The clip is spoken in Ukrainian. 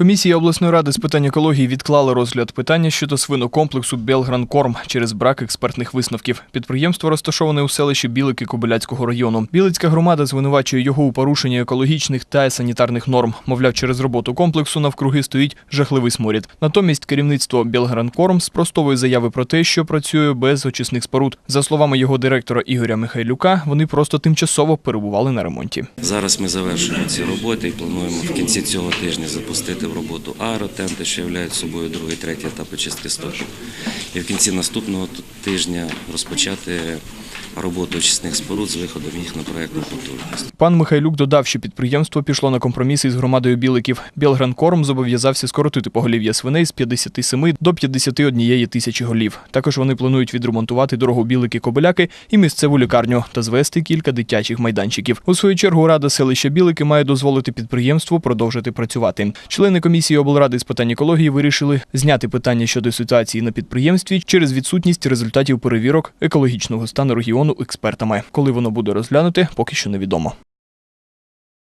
Комісія обласної ради з питань екології відклала розгляд питання щодо свинокомплексу Белгранкорм через брак експертних висновків. Підприємство розташоване у селищі Білики Кобиляцького району. Білицька громада звинувачує його у порушенні екологічних та санітарних норм. Мовляв, через роботу комплексу навкруги стоїть жахливий сморід. Натомість керівництво Белгранкорм спростовує заяви про те, що працює без очисних споруд. За словами його директора Ігоря Михайлюка, вони просто тимчасово перебували на ремонті. Зараз ми завершуємо ці роботи і плануємо в кінці цього тижня запустити в роботу аеротенти, що являють собою другий, третій етап очистки стоків. І в кінці наступного тижня розпочати роботу очисних споруд з виходом їх на проєктну потужність. Пан Михайлюк додав, що підприємство пішло на компроміси із громадою біликів. Білгранкорм зобов'язався скоротити поголів'я свиней з 57 до 51 тисячі голів. Також вони планують відремонтувати дорогу білики-кобиляки і місцеву лікарню та звести кілька дитячих майданчиків. У свою чергу рада селища Білики має дозволити підприємству продовжити працювати. Члени комісії облради з питань екології вирішили зняти питання щодо ситуації на підприємстві через відсутність результатів перевірок екологічного стану регіону експертами. Коли воно буде розглянути, поки що невідомо.